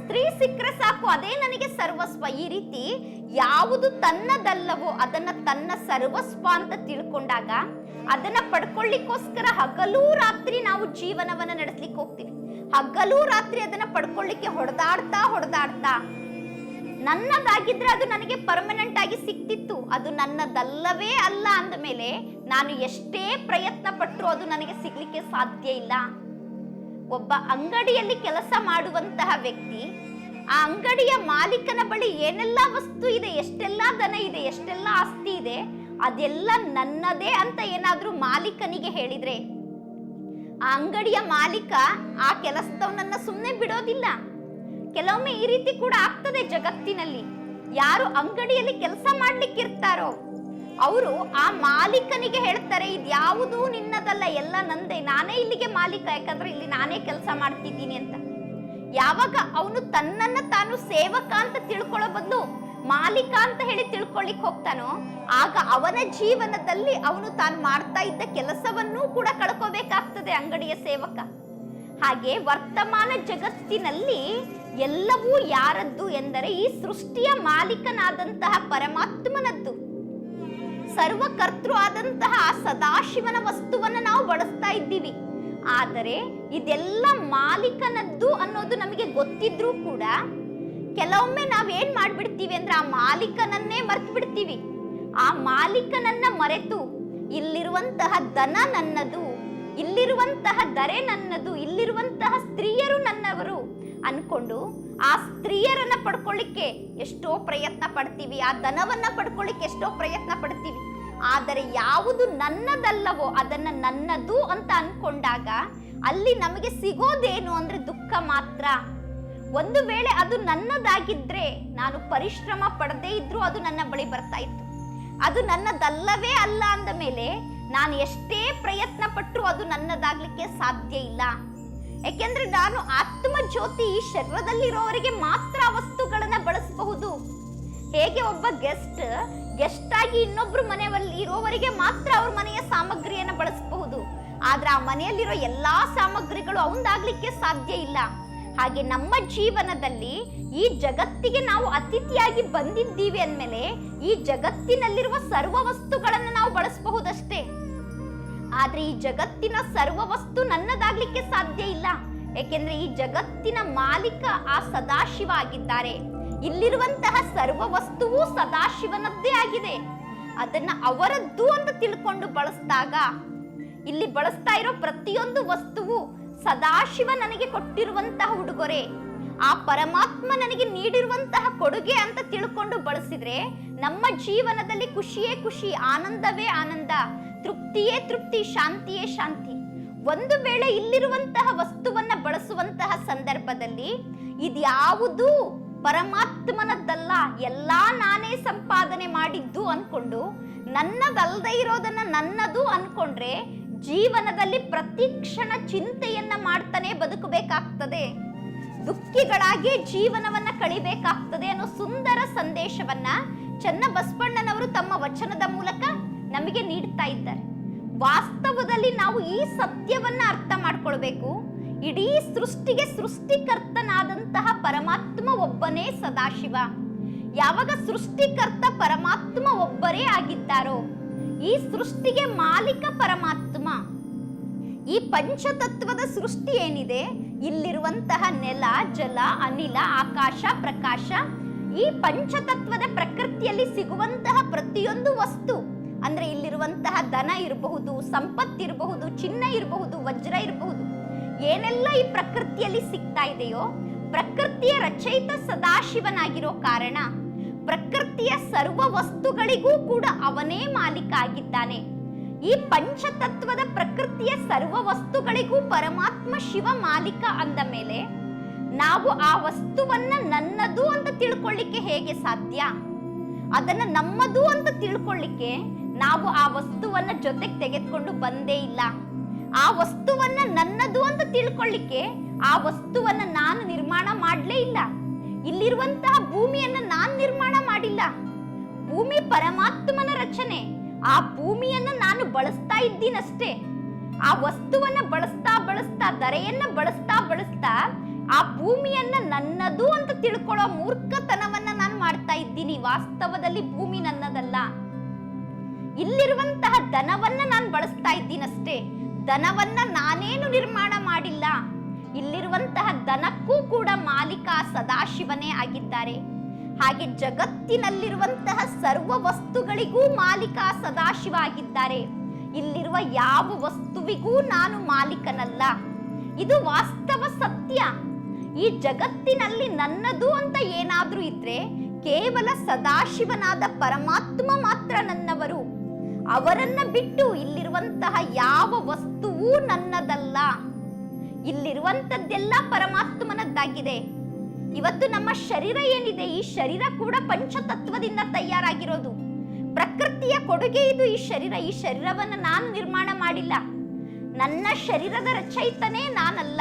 ಸ್ತ್ರೀ ಸಿಕ್ಕರೆ ಸಾಕು, ಅದೇ ನನಗೆ ಸರ್ವಸ್ವ. ಈ ರೀತಿ ಯಾವುದು ತನ್ನದಲ್ಲವೋ ಅದನ್ನ ತನ್ನ ಸರ್ವಸ್ವ ಅಂತ ತಿಳ್ಕೊಂಡಾಗ ಅದನ್ನ ಪಡ್ಕೊಳ್ಳಿಕ್ಕೋಸ್ಕರ ಹಗಲು ರಾತ್ರಿ ನಾವು ಜೀವನವನ್ನ ನಡೆಸ್ಲಿಕ್ಕೆ ಹೋಗ್ತೀವಿ. ಹಗಲು ರಾತ್ರಿ ಅದನ್ನ ಪಡ್ಕೊಳ್ಳಿಕ್ಕೆ ಹೊಡೆದಾಡ್ತಾ ಹೊಡೆದಾಡ್ತಾ ನನ್ನದಾಗಿದ್ರೆ ಅದು ನನಗೆ ಪರ್ಮನೆಂಟ್ ಆಗಿ ಸಿಕ್ತಿತ್ತು. ಅದು ನನ್ನದಲ್ಲವೇ ಅಲ್ಲ ಅಂದ ಮೇಲೆ ನಾನು ಎಷ್ಟೇ ಪ್ರಯತ್ನ ಪಟ್ಟರು ಅದು ನನಗೆ ಸಿಗ್ಲಿಕ್ಕೆ ಸಾಧ್ಯ ಇಲ್ಲ. ಒಬ್ಬ ಅಂಗಡಿಯಲ್ಲಿ ಕೆಲಸ ಮಾಡುವಂತಹ ವ್ಯಕ್ತಿ, ಆ ಅಂಗಡಿಯ ಮಾಲೀಕನ ಬಳಿ ಏನೆಲ್ಲ ವಸ್ತು ಇದೆ, ಎಷ್ಟೆಲ್ಲ ದನ ಇದೆ, ಎಷ್ಟೆಲ್ಲ ಆಸ್ತಿ ಇದೆ, ಅದೆಲ್ಲ ನನ್ನದೇ ಅಂತ ಏನಾದರೂ ಮಾಲೀಕನಿಗೆ ಹೇಳಿದ್ರೆ, ಆ ಅಂಗಡಿಯ ಮಾಲೀಕ ಆ ಕೆಲಸದವನನ್ನ ಸುಮ್ಮನೆ ಬಿಡೋದಿಲ್ಲ. ಕೆಲವೊಮ್ಮೆ ಈ ರೀತಿ ಕೂಡ ಆಗ್ತದೆ ಜಗತ್ತಿನಲ್ಲಿ. ಯಾರು ಅಂಗಡಿಯಲ್ಲಿ ಕೆಲಸ ಮಾಡ್ಲಿಕ್ಕಿರ್ತಾರೋ, ಅವರು ಆ ಮಾಲೀಕನಿಗೆ ಹೇಳ್ತಾರೆ, ಇದ್ಯಾವುದೂ ನಿನ್ನದಲ್ಲ, ಎಲ್ಲ ನಂದೇ, ನಾನೇ ಇಲ್ಲಿಗೆ ಮಾಲೀಕ, ಯಾಕಂದ್ರೆ ಇಲ್ಲಿ ನಾನೇ ಕೆಲಸ ಮಾಡ್ತಿದ್ದೀನಿ ಅಂತ. ಯಾವಾಗ ಅವನು ತನ್ನನ್ನ ತಾನು ಸೇವಕ ಅಂತ ತಿಳ್ಕೊಳ್ಳೋ ಬದಲು ಮಾಲೀಕ ಅಂತ ಹೇಳಿ ತಿಳ್ಕೊಳ್ಳಿಕ್ ಹೋಗ್ತಾನೋ, ಆಗ ಅವನ ಜೀವನದಲ್ಲಿ ಅವನು ತಾನು ಮಾಡ್ತಾ ಇದ್ದ ಕೆಲಸವನ್ನೂ ಕೂಡ ಕಳ್ಕೋಬೇಕಾಗ್ತದೆ ಅಂಗಡಿಯ ಸೇವಕ. ಹಾಗೆ ವರ್ತಮಾನ ಜಗತ್ತಿನಲ್ಲಿ ಎಲ್ಲವೂ ಯಾರದ್ದು ಎಂದರೆ ಈ ಸೃಷ್ಟಿಯ ಮಾಲೀಕನಾದಂತಹ ಪರಮಾತ್ಮನದ್ದು. ಸರ್ವಕರ್ತೃ ಆದಂತಹ ಸದಾಶಿವನ ವಸ್ತುವನ್ನ ನಾವು ಬಳಸ್ತಾ ಇದ್ದೀವಿ. ಆದರೆ ಇದೆಲ್ಲ ಮಾಲೀಕನದ್ದು ಅನ್ನೋದು ನಮಗೆ ಗೊತ್ತಿದ್ರೂ ಕೂಡ ಕೆಲವೊಮ್ಮೆ ನಾವೇನ್ ಮಾಡ್ಬಿಡ್ತೀವಿ ಅಂದ್ರೆ ಆ ಮಾಲೀಕನನ್ನೇ ಮರ್ತು ಬಿಡ್ತೀವಿ ಆ ಮಾಲೀಕನನ್ನ ಮರೆತು ಇಲ್ಲಿರುವಂತಹ ದನ ನನ್ನದು, ಇಲ್ಲಿರುವಂತಹ ದರೆ ನನ್ನದು, ಇಲ್ಲಿರುವಂತಹ ಸ್ತ್ರೀಯರು ನನ್ನವರು ಅನ್ಕೊಂಡು ಆ ಸ್ತ್ರೀಯರನ್ನ ಪಡ್ಕೊಳ್ಳಿಕ್ಕೆ ಎಷ್ಟೋ ಪ್ರಯತ್ನ ಪಡ್ತೀವಿ, ಆ ಧನವನ್ನ ಪಡ್ಕೊಳ್ಳಿಕ್ಕೆ ಎಷ್ಟೋ ಪ್ರಯತ್ನ ಪಡ್ತೀವಿ. ಆದರೆ ಯಾವುದು ನನ್ನದಲ್ಲವೋ ಅದನ್ನ ನನ್ನದು ಅಂತ ಅನ್ಕೊಂಡಾಗ ಅಲ್ಲಿ ನಮಗೆ ಸಿಗೋದೇನು ಅಂದ್ರೆ ದುಃಖ ಮಾತ್ರ. ಒಂದು ವೇಳೆ ಅದು ನನ್ನದಾಗಿದ್ರೆ ನಾನು ಪರಿಶ್ರಮ ಪಡದೇ ಇದ್ರೂ ಅದು ನನ್ನ ಬಳಿ ಬರ್ತಾ ಇತ್ತು. ಅದು ನನ್ನದಲ್ಲವೇ ಅಲ್ಲ ಅಂದ ಮೇಲೆ ನಾನು ಎಷ್ಟೇ ಪ್ರಯತ್ನ ಪಟ್ಟರೂ ಅದು ನನ್ನದಾಗ್ಲಿಕ್ಕೆ ಸಾಧ್ಯ ಇಲ್ಲ. ಯಾಕೆಂದ್ರೆ ನಾನು ಆತ್ಮ ಜ್ಯೋತಿ ಈ ಶರೀರದಲ್ಲಿರೋವರಿಗೆ ಮಾತ್ರ ವಸ್ತುಗಳನ್ನ ಬಳಸಬಹುದು. ಹೇಗೆ ಒಬ್ಬ ಗೆಸ್ಟ್ ಗೆಸ್ಟ್ ಆಗಿ ಇನ್ನೊಬ್ರು ಮನೆಯಲ್ಲಿ ಇರೋವರಿಗೆ ಮಾತ್ರ ಅವ್ರ ಮನೆಯ ಸಾಮಗ್ರಿಯನ್ನು ಬಳಸಬಹುದು. ಆದ್ರೆ ಆ ಮನೆಯಲ್ಲಿರೋ ಎಲ್ಲಾ ಸಾಮಗ್ರಿಗಳು ಅವಂದಾಗ್ಲಿಕ್ಕೆ ಸಾಧ್ಯ ಇಲ್ಲ. ಹಾಗೆ ನಮ್ಮ ಜೀವನದಲ್ಲಿ ಈ ಜಗತ್ತಿಗೆ ನಾವು ಅತಿಥಿಯಾಗಿ ಬಂದಿದ್ದೀವಿ ಅಂದಮೇಲೆ ಈ ಜಗತ್ತಿನಲ್ಲಿರುವ ಸರ್ವ ವಸ್ತುಗಳನ್ನು ನಾವು ಬಳಸಬಹುದಷ್ಟೇ. ಆದ್ರೆ ಈ ಜಗತ್ತಿನ ಸರ್ವ ವಸ್ತು ನನ್ನದಾಗ್ಲಿಕ್ಕೆ ಸಾಧ್ಯ ಇಲ್ಲ. ಏಕೆಂದ್ರೆ ಈ ಜಗತ್ತಿನ ಮಾಲೀಕ ಆ ಸದಾಶಿವ ಆಗಿದ್ದಾರೆ. ಇಲ್ಲಿರುವಂತಹ ಸರ್ವ ವಸ್ತುವು ಸದಾಶಿವನದ್ದೇ ಆಗಿದೆ. ಅದನ್ನ ಅವರದ್ದು ಅಂತ ತಿಳ್ಕೊಂಡು ಬಳಸಿದಾಗ, ಇಲ್ಲಿ ಬಳಸ್ತಾ ಇರೋ ಪ್ರತಿಯೊಂದು ವಸ್ತುವು ಸದಾಶಿವ ನನಗೆ ಕೊಟ್ಟಿರುವಂತಹ ಉಡುಗೊರೆ. ಆ ಪರಮಾತ್ಮ ನನಗೆ ನೀಡಿರುವಂತಹ ಕೊಡುಗೆ ಅಂತ ತಿಳ್ಕೊಂಡು ಬಳಸಿದ್ರೆ ನಮ್ಮ ಜೀವನದಲ್ಲಿ ಖುಷಿಯೇ ಖುಷಿ, ಆನಂದವೇ ಆನಂದ. ತೃಪ್ತಿಯೇ ತೃಪ್ತಿ, ಶಾಂತಿಯೇ ಶಾಂತಿ. ಒಂದು ವೇಳೆ ಇಲ್ಲಿರುವಂತಹ ವಸ್ತುವನ್ನ ಬಳಸುವಂತಹ ಸಂದರ್ಭದಲ್ಲಿ ಇದ್ಯಾವುದು ಪರಮಾತ್ಮನದ್ದಲ್ಲ, ಎಲ್ಲಾ ನಾನೇ ಸಂಪಾದನೆ ಮಾಡಿದ್ದು ಅನ್ಕೊಂಡು ನನ್ನದಲ್ಲದೆ ಇರೋದನ್ನ ನನ್ನದು ಅನ್ಕೊಂಡ್ರೆ ಜೀವನದಲ್ಲಿ ಪ್ರತಿ ಕ್ಷಣ ಚಿಂತೆಯನ್ನ ಮಾಡ್ತಾನೆ ಬದುಕಬೇಕಾಗ್ತದೆ. ದುಃಖಿಗಳಾಗಿ ಜೀವನವನ್ನ ಕಳಿಬೇಕಾಗ್ತದೆ ಅನ್ನೋ ಸುಂದರ ಸಂದೇಶವನ್ನ ಚನ್ನ ಬಸವಣ್ಣನವರು ತಮ್ಮ ವಚನದ ಮೂಲಕ ನಮಗೆ ನೀಡ್ತಾ ಇದ್ದಾರೆ. ವಾಸ್ತವದಲ್ಲಿ ನಾವು ಈ ಸತ್ಯವನ್ನ ಅರ್ಥ ಮಾಡ್ಕೊಳ್ಬೇಕು. ಇಡೀ ಸೃಷ್ಟಿಗೆ ಸೃಷ್ಟಿಕರ್ತನಾದಂತಹ ಪರಮಾತ್ಮ ಒಬ್ಬನೇ ಸದಾಶಿವ. ಯಾವಾಗ ಸೃಷ್ಟಿಕರ್ತ ಪರಮಾತ್ಮ ಒಬ್ಬರೇ ಆಗಿದ್ದಾರೋ, ಈ ಸೃಷ್ಟಿಗೆ ಮಾಲೀಕ ಪರಮಾತ್ಮ. ಈ ಪಂಚತತ್ವದ ಸೃಷ್ಟಿ ಏನಿದೆ? ಇಲ್ಲಿರುವಂತಹ ನೆಲ, ಜಲ, ಅನಿಲ, ಆಕಾಶ, ಪ್ರಕಾಶ, ಈ ಪಂಚತತ್ವದ ಪ್ರಕೃತಿಯಲ್ಲಿ ಸಿಗುವಂತಹ ಪ್ರತಿಯೊಂದು ವಸ್ತು. ಅಂದ್ರೆ ಇಲ್ಲಿರುವಂತಹ ಧನ ಇರಬಹುದು ಸಂಪತ್ತಿರಬಹುದು ಚಿನ್ನ ಇರಬಹುದು, ವಜ್ರ ಇರಬಹುದು. ಏನೆಲ್ಲ ಈ ಪ್ರಕೃತಿಯಲ್ಲಿ ಸಿಗ್ತಾ ಇದೆಯೋ, ಪ್ರಕೃತಿಯ ರಚಯಿತ ಸದಾಶಿವನಾಗಿರೋ ಕಾರಣ ಪ್ರಕೃತಿಯ ಸರ್ವ ವಸ್ತುಗಳಿಗೂ ಕೂಡ ಅವನೇ ಮಾಲೀಕ ಆಗಿದ್ದಾನೆ. ಈ ಪಂಚತತ್ವದ ಪ್ರಕೃತಿಯ ಸರ್ವ ವಸ್ತುಗಳಿಗೂ ಪರಮಾತ್ಮ ಶಿವ ಮಾಲೀಕ ಅಂದ ಮೇಲೆ ನಾವು ಆ ವಸ್ತುವನ್ನ ನನ್ನದು ಅಂತ ತಿಳ್ಕೊಳ್ಳಿಕ್ಕೆ ಹೇಗೆ ಸಾಧ್ಯ? ಅದನ್ನ ನಮ್ಮದು ಅಂತ ತಿಳ್ಕೊಳ್ಳಿಕ್ಕೆ ನಾವು ಆ ವಸ್ತುವನ್ನ ಜೊತೆಗೆ ತೆಗೆದುಕೊಂಡು ಬಂದೇ ಇಲ್ಲ. ಆ ವಸ್ತುವನ್ನ ನನ್ನದು ಅಂತ ತಿಳ್ಕೊಳ್ಳಿಕ್ಕೆ ಆ ವಸ್ತುವನ್ನ ನಾನು ನಿರ್ಮಾಣ ಮಾಡಲೇ ಇಲ್ಲ. ಇಲ್ಲಿರುವಂತಹ ಭೂಮಿಯನ್ನ ನಾನು ನಿರ್ಮಾಣ ಮಾಡಿಲ್ಲ. ಭೂಮಿ ಪರಮಾತ್ಮನ ರಚನೆ ಆ ಭೂಮಿಯನ್ನ ನಾನು ಬಳಸ್ತಾ ಇದ್ದೀನಷ್ಟೇ. ಆ ವಸ್ತುವನ್ನ ಬಳಸ್ತಾ ಬಳಸ್ತಾ, ದರೆಯನ್ನ ಬಳಸ್ತಾ ಬಳಸ್ತಾ, ಆ ಭೂಮಿಯನ್ನ ನನ್ನದು ಅಂತ ತಿಳ್ಕೊಳ್ಳೋ ಮೂರ್ಖತನವನ್ನ ನಾನು ಮಾಡ್ತಾ ಇದ್ದೀನಿ. ವಾಸ್ತವದಲ್ಲಿ ಭೂಮಿ ನನ್ನದಲ್ಲ. ಇಲ್ಲಿರುವಂತಹ ದನವನ್ನ ನಾನು ಬಳಸ್ತಾ ಇದ್ದೀನಷ್ಟೇ. ದನವನ್ನ ನಾನೇನು ನಿರ್ಮಾಣ ಮಾಡಿಲ್ಲ. ಇಲ್ಲಿರುವಂತಹ ದನಕ್ಕೂ ಕೂಡ ಮಾಲೀಕ ಸದಾಶಿವನೇ ಆಗಿದ್ದಾರೆ. ಹಾಗೆ ಜಗತ್ತಿನಲ್ಲಿರುವಂತಹ ಸರ್ವ ವಸ್ತುಗಳಿಗೂ ಮಾಲೀಕ ಸದಾಶಿವ ಆಗಿದ್ದಾರೆ. ಇಲ್ಲಿರುವ ಯಾವ ವಸ್ತುವಿಗೂ ನಾನು ಮಾಲೀಕನಲ್ಲ. ಇದು ವಾಸ್ತವ ಸತ್ಯ. ಈ ಜಗತ್ತಿನಲ್ಲಿ ನನ್ನದು ಅಂತ ಏನಾದ್ರೂ ಇದ್ರೆ ಕೇವಲ ಸದಾಶಿವನಾದ ಪರಮಾತ್ಮ ಮಾತ್ರ ನನ್ನವರು. ಅವರನ್ನ ಬಿಟ್ಟು ಇಲ್ಲಿರುವಂತಹ ಯಾವ ವಸ್ತುವೂ ನನ್ನದಲ್ಲ. ಇಲ್ಲಿರುವಂತದ್ದೆಲ್ಲ ಪರಮಾತ್ಮನದ್ದಾಗಿದೆ. ಇವತ್ತು ನಮ್ಮ ಶರೀರ ಏನಿದೆ, ಈ ಶರೀರ ಕೂಡ ಪಂಚತತ್ವದಿಂದ ತಯಾರಾಗಿರೋದು. ಪ್ರಕೃತಿಯ ಕೊಡುಗೆ ಇದು ಈ ಶರೀರ. ಈ ಶರೀರವನ್ನು ನಾನು ನಿರ್ಮಾಣ ಮಾಡಿಲ್ಲ. ನನ್ನ ಶರೀರದ ರಚಯಿತನೇ ನಾನಲ್ಲ.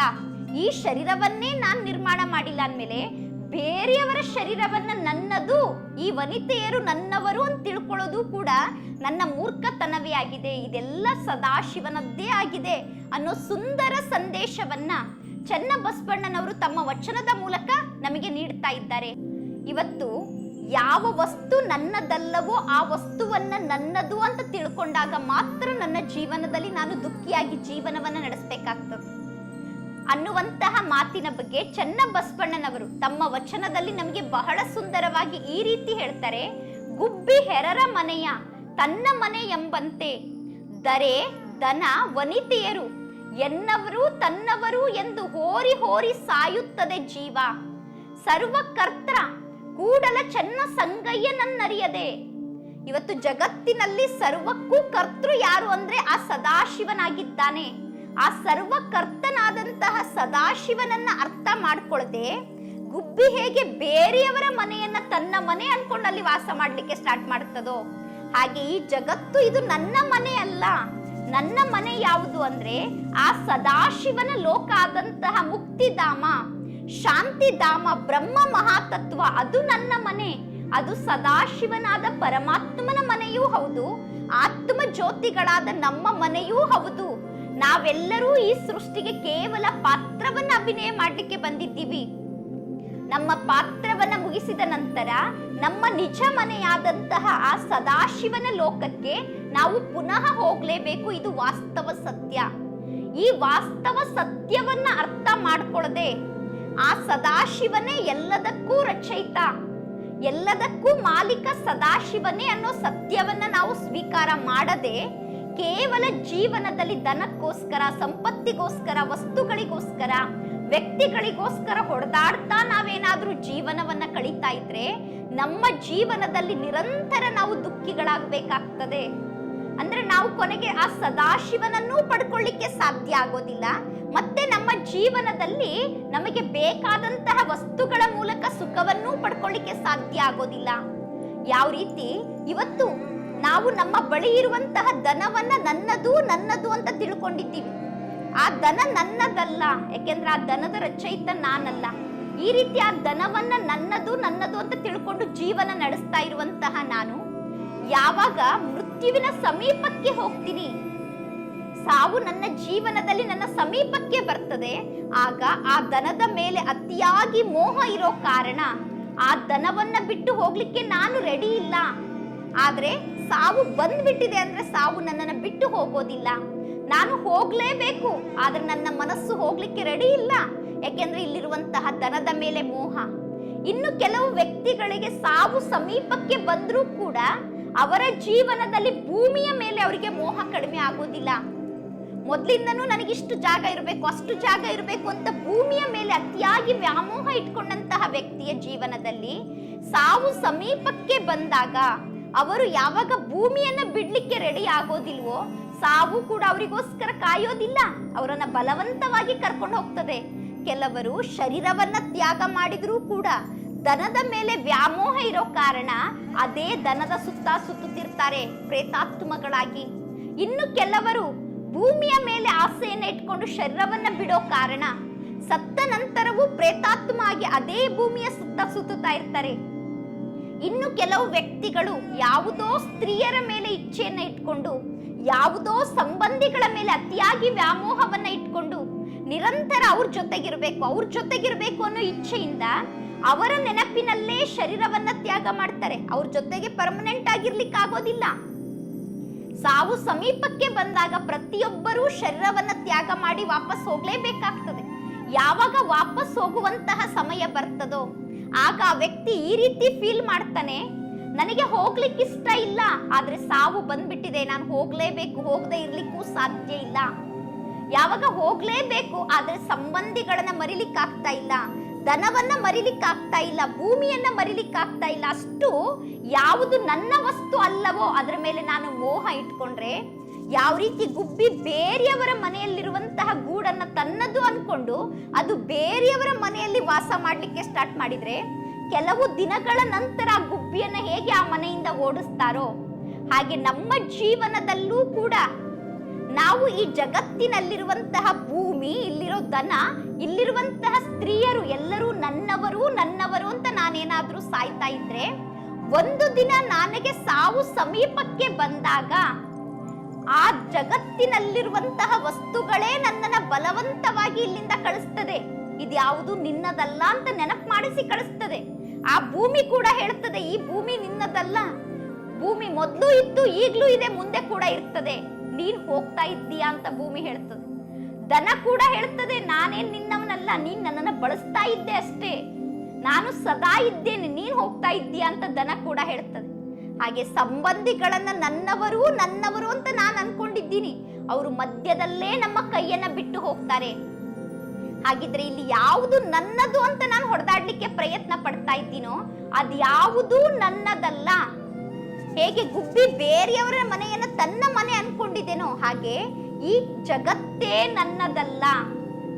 ಈ ಶರೀರವನ್ನೇ ನಾನು ನಿರ್ಮಾಣ ಮಾಡಿಲ್ಲ ಅಂದ್ಮೇಲೆ ಬೇರೆಯವರ ಶರೀರವನ್ನ ನನ್ನದು, ಈ ವನಿತೆಯರು ನನ್ನವರು ಅಂತ ತಿಳ್ಕೊಳ್ಳೋದು ಕೂಡ ನನ್ನ ಮೂರ್ಖತನವೇ ಆಗಿದೆ. ಇದೆಲ್ಲ ಸದಾಶಿವನದ್ದೇ ಆಗಿದೆ ಅನ್ನೋ ಸುಂದರ ಸಂದೇಶವನ್ನ ಚನ್ನಬಸವಣ್ಣನವರು ತಮ್ಮ ವಚನದ ಮೂಲಕ ನಮಗೆ ನೀಡ್ತಾ ಇದ್ದಾರೆ. ಇವತ್ತು ಯಾವ ವಸ್ತು ನನ್ನದಲ್ಲವೋ ಆ ವಸ್ತುವನ್ನ ನನ್ನದು ಅಂತ ತಿಳ್ಕೊಂಡಾಗ ಮಾತ್ರ ನನ್ನ ಜೀವನದಲ್ಲಿ ನಾನು ದುಃಖಿಯಾಗಿ ಜೀವನವನ್ನ ನಡೆಸಬೇಕಾಗ್ತದೆ. ಅನ್ನುವಂತಹ ಮಾತಿನ ಬಗ್ಗೆ ಚೆನ್ನಬಸವಣ್ಣನವರು ತಮ್ಮ ವಚನದಲ್ಲಿ ನಮಗೆ ಬಹಳ ಸುಂದರವಾಗಿ ಈ ರೀತಿ ಹೇಳ್ತಾರೆ, ಗುಬ್ಬಿ ಹೆರರ ಮನೆಯ ತನ್ನ ಮನೆ ಎಂಬಂತೆ ದರೆ ದನ ವನಿತೆಯರು ಎನ್ನವರು ತನ್ನವರು ಎಂದು ಹೋರಿ ಹೋರಿ ಸಾಯುತ್ತದೆ ಜೀವ. ಸರ್ವಕರ್ತ್ರ ಕೂಡಲ ಚೆನ್ನ ಸಂಗಯ್ಯನನ್ನರಿಯದೆ. ಇವತ್ತು ಜಗತ್ತಿನಲ್ಲಿ ಸರ್ವಕ್ಕೂ ಕರ್ತೃ ಯಾರು ಅಂದ್ರೆ ಆ ಸದಾಶಿವನಾಗಿದ್ದಾನೆ. ಆ ಸರ್ವಕರ್ತನಾದಂತಹ ಸದಾಶಿವನನ್ನ ಅರ್ಥ ಮಾಡ್ಕೊಳ್ಳದೆ ಗುಬ್ಬಿ ಹೇಗೆ ಬೇರೆಯವರ ಮನೆಯನ್ನ ತನ್ನ ಮನೆ ಅನ್ಕೊಂಡು ಅಲ್ಲಿ ವಾಸ ಮಾಡ್ಲಿಕ್ಕೆ ಸ್ಟಾರ್ಟ್ ಮಾಡ್ತದೋ, ಹಾಗೆ ಈ ಜಗತ್ತು ಇದು ನನ್ನ ಮನೆ ಅಲ್ಲ. ನನ್ನ ಮನೆ ಯಾವುದು ಅಂದ್ರೆ ಆ ಸದಾಶಿವನ ಲೋಕ ಆದಂತಹ ಮುಕ್ತಿಧಾಮ, ಶಾಂತಿಧಾಮ, ಬ್ರಹ್ಮ ಮಹಾತತ್ವ, ಅದು ನನ್ನ ಮನೆ. ಅದು ಸದಾಶಿವನಾದ ಪರಮಾತ್ಮನ ಮನೆಯೂ ಹೌದು, ಆತ್ಮ ಜ್ಯೋತಿಗಳಾದ ನಮ್ಮ ಮನೆಯೂ ಹೌದು. ನಾವೆಲ್ಲರೂ ಈ ಸೃಷ್ಟಿಗೆ ಕೇವಲ ಪಾತ್ರವನ್ನ ಅಭಿನಯ ಮಾಡಲಿಕ್ಕೆ ಬಂದಿದ್ದೀವಿ. ನಮ್ಮ ಪಾತ್ರವನ್ನ ಮುಗಿಸಿದ ನಂತರ ನಮ್ಮ ನಿಜ ಮನೆಯಾದಂತಹ ಆ ಸದಾಶಿವನ ಲೋಕಕ್ಕೆ ನಾವು ಪುನಃ ಹೋಗ್ಲೇಬೇಕು ಇದು ವಾಸ್ತವ ಸತ್ಯ. ಈ ವಾಸ್ತವ ಸತ್ಯವನ್ನ ಅರ್ಥ ಮಾಡ್ಕೊಳ್ಳದೆ ಆ ಸದಾಶಿವನೇ ಎಲ್ಲದಕ್ಕೂ ರಚಯಿತ. ಎಲ್ಲದಕ್ಕೂ ಮಾಲೀಕ ಸದಾಶಿವನೇ ಅನ್ನೋ ಸತ್ಯವನ್ನ ನಾವು ಸ್ವೀಕಾರ ಮಾಡದೆ ಕೇವಲ ಜೀವನದಲ್ಲಿ ದನಕ್ಕೋಸ್ಕರ ಸಂಪತ್ತಿಗೋಸ್ಕರ, ವಸ್ತುಗಳಿಗೋಸ್ಕರ, ವ್ಯಕ್ತಿಗಳಿಗೋಸ್ಕರ ಹೊಡೆದಾಡ್ತಾ ನಾವೇನಾದ್ರೂ ಜೀವನವನ್ನ ಕಳೀತಾ ಇದ್ರೆ ನಮ್ಮ ಜೀವನದಲ್ಲಿ ನಿರಂತರ ನಾವು ದುಃಖಿಗಳಾಗಬೇಕಾಗ್ತದೆ. ಅಂದ್ರೆ ನಾವು ಕೊನೆಗೆ ಆ ಸದಾಶಿವನನ್ನೂ ಪಡ್ಕೊಳ್ಳಿಕ್ಕೆ ಸಾಧ್ಯ ಆಗೋದಿಲ್ಲ. ಮತ್ತೆ ನಮ್ಮ ಜೀವನದಲ್ಲಿ ನಮಗೆ ಬೇಕಾದಂತಹ ವಸ್ತುಗಳ ಮೂಲಕ ಸುಖವನ್ನೂ ಪಡ್ಕೊಳ್ಳಿಕ್ಕೆ ಸಾಧ್ಯ ಆಗೋದಿಲ್ಲ. ಯಾವ ರೀತಿ? ಇವತ್ತು ನಾವು ನಮ್ಮ ಬಳಿ ಇರುವಂತಹ ದನವನ್ನ ನನ್ನದು ನನ್ನದು ಅಂತ ತಿಳ್ಕೊಂಡಿದ್ದೀವಿ. ಆ ದನ ನನ್ನದಲ್ಲ. ಯಾಕೆಂದ್ರೆ ಆ ದನದ ರಚಯಿತ ನಾನಲ್ಲ. ಈ ರೀತಿ ಆ ದನವನ್ನ ನನ್ನದು ನನ್ನದು ಅಂತ ತಿಳ್ಕೊಂಡು ಜೀವನ ನಡೆಸ್ತಾ ಇರುವಂತಹ ನಾನು, ಯಾವಾಗ ಮೃತ್ಯುವಿನ ಸಮೀಪಕ್ಕೆ ಹೋಗ್ತೀನಿ. ಸಾವು ನನ್ನ ಜೀವನದಲ್ಲಿ ನನ್ನ ಸಮೀಪಕ್ಕೆ ಬರ್ತದೆ. ಆಗ ಆ ದನದ ಮೇಲೆ ಅತಿಯಾಗಿ ಮೋಹ ಇರೋ ಕಾರಣ ಆ ದನವನ್ನ ಬಿಟ್ಟು ಹೋಗ್ಲಿಕ್ಕೆ ನಾನು ರೆಡಿ ಇಲ್ಲ. ಆದ್ರೆ ಸಾವು ಬಂದ್ಬಿಟ್ಟಿದೆ ಅಂದ್ರೆ ಸಾವು ನನ್ನನ್ನು ಬಿಟ್ಟು ಹೋಗೋದಿಲ್ಲ. ನಾನು ಹೋಗ್ಲೇಬೇಕು, ಆದ್ರೆ ನನ್ನ ಮನಸ್ಸು ಹೋಗ್ಲಿಕ್ಕೆ ರೆಡಿ ಇಲ್ಲ. ಯಾಕೆಂದ್ರೆ ಇಲ್ಲಿರುವಂತಹ ದನದ ಮೇಲೆ ಮೋಹ. ಇನ್ನು ಕೆಲವು ವ್ಯಕ್ತಿಗಳಿಗೆ ಸಾವು ಸಮೀಪಕ್ಕೆ ಬಂದರೂ ಕೂಡ ಅವರ ಜೀವನದಲ್ಲಿ ಭೂಮಿಯ ಮೇಲೆ ಅವರಿಗೆ ಮೋಹ ಕಡಿಮೆ ಆಗೋದಿಲ್ಲ. ಮೊದ್ಲಿಂದನೂ ನನಗಿಷ್ಟು ಜಾಗ ಇರಬೇಕು, ಅಷ್ಟು ಜಾಗ ಇರಬೇಕು ಅಂತ ಭೂಮಿಯ ಮೇಲೆ ಅತಿಯಾಗಿ ವ್ಯಾಮೋಹ ಇಟ್ಕೊಂಡಂತಹ ವ್ಯಕ್ತಿಯ ಜೀವನದಲ್ಲಿ ಸಾವು ಸಮೀಪಕ್ಕೆ ಬಂದಾಗ ಅವರು ಯಾವಾಗ ಭೂಮಿಯನ್ನ ಬಿಡ್ಲಿಕ್ಕೆ ರೆಡಿ ಆಗೋದಿಲ್ವೋ, ಸಾವು ಕೂಡ ಅವರಿಗೋಸ್ಕರ ಕಾಯೋದಿಲ್ಲ. ಅವರನ್ನ ಬಲವಂತವಾಗಿ ಕರ್ಕೊಂಡು ಹೋಗ್ತದೆ. ಕೆಲವರು ಶರೀರವನ್ನ ತ್ಯಾಗ ಮಾಡಿದ್ರೂ ಕೂಡ ದನದ ಮೇಲೆ ವ್ಯಾಮೋಹ ಇರೋ ಕಾರಣ ಅದೇ ದನದ ಸುತ್ತ ಸುತ್ತುತ್ತಿರ್ತಾರೆ ಪ್ರೇತಾತ್ಮಗಳಾಗಿ. ಇನ್ನು ಕೆಲವರು ಭೂಮಿಯ ಮೇಲೆ ಆಸೆಯನ್ನ ಇಟ್ಕೊಂಡು ಶರೀರವನ್ನ ಬಿಡೋ ಕಾರಣ, ಸತ್ತ ನಂತರವೂ ಪ್ರೇತಾತ್ಮ ಆಗಿ ಅದೇ ಭೂಮಿಯ ಸುತ್ತ ಸುತ್ತುತ್ತಾ ಇರ್ತಾರೆ. ಇನ್ನು ಕೆಲವು ವ್ಯಕ್ತಿಗಳು ಯಾವುದೋ ಸ್ತ್ರೀಯರ ಮೇಲೆ ಇಚ್ಛೆಯನ್ನ ಇಟ್ಕೊಂಡು, ಯಾವುದೋ ಸಂಬಂಧಿಗಳ ಮೇಲೆ ಅತಿಯಾಗಿ ವ್ಯಾಮೋಹವನ್ನ ಇಟ್ಕೊಂಡು ನಿರಂತರ ಅವ್ರ ಜೊತೆಗಿರ್ಬೇಕು ಅವ್ರ ಜೊತೆಗಿರ್ಬೇಕು ಅನ್ನೋ ಇಚ್ಛೆಯಿಂದ ಅವರ ನೆನಪಿನಲ್ಲೇ ಶರೀರವನ್ನ ತ್ಯಾಗ ಮಾಡ್ತಾರೆ. ಅವ್ರ ಜೊತೆಗೆ ಪರ್ಮನೆಂಟ್ ಆಗಿರ್ಲಿಕ್ಕೆ ಆಗೋದಿಲ್ಲ. ಸಾವು ಸಮೀಪಕ್ಕೆ ಬಂದಾಗ ಪ್ರತಿಯೊಬ್ಬರೂ ಶರೀರವನ್ನ ತ್ಯಾಗ ಮಾಡಿ ವಾಪಸ್ ಹೋಗ್ಲೇಬೇಕಾಗ್ತದೆ. ಯಾವಾಗ ವಾಪಸ್ ಹೋಗುವಂತಹ ಸಮಯ ಬರ್ತದೋ ಆಗ ಆ ವ್ಯಕ್ತಿ ಈ ರೀತಿ ಫೀಲ್ ಮಾಡ್ತಾನೆ, ನನಗೆ ಹೋಗ್ಲಿಕ್ಕೆ ಇಷ್ಟ ಇಲ್ಲ, ಆದ್ರೆ ಸಾವು ಬಂದ್ಬಿಟ್ಟಿದೆ, ನಾನು ಹೋಗ್ಲೇಬೇಕು, ಹೋಗದೆ ಇರ್ಲಿಕ್ಕೂ ಸಾಧ್ಯ ಇಲ್ಲ. ಯಾವಾಗ ಹೋಗ್ಲೇಬೇಕು, ಆದ್ರೆ ಸಂಬಂಧಿಗಳನ್ನ ಮರಿಲಿಕ್ಕಾಗ್ತಾ ಇಲ್ಲ ದನವನ್ನ ಮರಿಲಿಕ್ಕಾಗ್ತಾ ಇಲ್ಲ, ಭೂಮಿಯನ್ನ ಮರಿಲಿಕ್ಕಾಗ್ತಾ ಇಲ್ಲ, ಅಷ್ಟು ಯಾವುದು ನನ್ನ ವಸ್ತು ಅಲ್ಲವೋ, ಅದರ ಮೇಲೆ ನಾನು ಮೋಹ ಇಟ್ಕೊಂಡ್ರೆ ಯಾವ ರೀತಿ ಗುಬ್ಬಿ ಬೇರೆಯವರ ಮನೆಯಲ್ಲಿರುವಂತಹ ಗೂಡನ್ನ ತನ್ನದು ಅನ್ಕೊಂಡು ಅದು ಬೇರೆಯವರ ಮನೆಯಲ್ಲಿ ವಾಸ ಮಾಡ್ಲಿಕ್ಕೆ ಸ್ಟಾರ್ಟ್ ಮಾಡಿದ್ರೆ ಕೆಲವು ದಿನಗಳ ನಂತರ ಆ ಗುಬ್ಬಿಯನ್ನ ಹೇಗೆ ಆ ಮನೆಯಿಂದ ಓಡಿಸ್ತಾರೋ ಹಾಗೆ ನಮ್ಮ ಜೀವನದಲ್ಲೂ ಕೂಡ ನಾವು ಈ ಜಗತ್ತಿನಲ್ಲಿರುವಂತಹ ಭೂಮಿ, ಇಲ್ಲಿರೋ ದನ ಇಲ್ಲಿರುವಂತಹ ಸ್ತ್ರೀಯರು ಎಲ್ಲರೂ ನನ್ನವರು ನನ್ನವರು ಅಂತ ನಾನೇನಾದ್ರೂ ಸಾಯ್ತಾ ಇದ್ರೆ ಒಂದು ದಿನ ನನಗೆ ಸಾವು ಸಮೀಪಕ್ಕೆ ಬಂದಾಗ ಆ ಜಗತ್ತಿನಲ್ಲಿರುವಂತಹ ವಸ್ತುಗಳೇ ನನ್ನನ್ನ ಬಲವಂತವಾಗಿ ಇಲ್ಲಿಂದ ಕಳಿಸ್ತದೆ. ಇದ್ಯಾವುದು ನಿನ್ನದಲ್ಲ ಅಂತ ನೆನಪು ಮಾಡಿಸಿ ಕಳಿಸ್ತದೆ. ಆ ಭೂಮಿ ಕೂಡ ಹೇಳ್ತದೆ ಈ ಭೂಮಿ ನಿನ್ನದಲ್ಲ. ಭೂಮಿ ಮೊದಲು ಇತ್ತು ಈಗ್ಲೂ ಇದೆ, ಮುಂದೆ ಕೂಡ ಇರ್ತದೆ. ನೀನ್ ಹೋಗ್ತಾ ಇದ್ದೀಯಾ ಅಂತ ಭೂಮಿ ಹೇಳ್ತದೆ ದನ ಕೂಡ ಹೇಳ್ತದೆ ನಾನೇನ್ ನಿನ್ನವನಲ್ಲ, ನೀನ್ ನನ್ನನ್ನು ಬಳಸ್ತಾ ಇದ್ದೆ ಅಷ್ಟೇ. ನಾನು ಸದಾ ಇದ್ದೇನೆ, ನೀನ್ ಹೋಗ್ತಾ ಇದ್ದೀಯಾ ಅಂತ ದನ ಕೂಡ ಹೇಳ್ತದೆ ಹಾಗೆ ಸಂಬಂಧಿಗಳನ್ನ ನನ್ನವರು ನನ್ನವರು ಅಂತ ನಾನು ಅನ್ಕೊಂಡಿದ್ದೀನಿ. ಅವರು ಮಧ್ಯದಲ್ಲೇ ನಮ್ಮ ಕೈಯನ್ನ ಬಿಟ್ಟು ಹೋಗ್ತಾರೆ. ಹಾಗಿದ್ರೆ ಇಲ್ಲಿ ಯಾವುದು ನನ್ನದು ಅಂತ ನಾನು ಹೊಡೆದಾಡ್ಲಿಕ್ಕೆ ಪ್ರಯತ್ನ ಪಡ್ತಾ ಇದ್ದೀನೋ ಅದ್ಯಾವುದೂ ನನ್ನದಲ್ಲ. ಹೇಗೆ ಗುಬ್ಬಿ ಬೇರೆಯವರ ಮನೆಯನ್ನ ತನ್ನ ಮನೆ ಅನ್ಕೊಂಡಿದ್ದೇನೋ, ಹಾಗೆ ಈ ಜಗತ್ತೇ ನನ್ನದಲ್ಲ.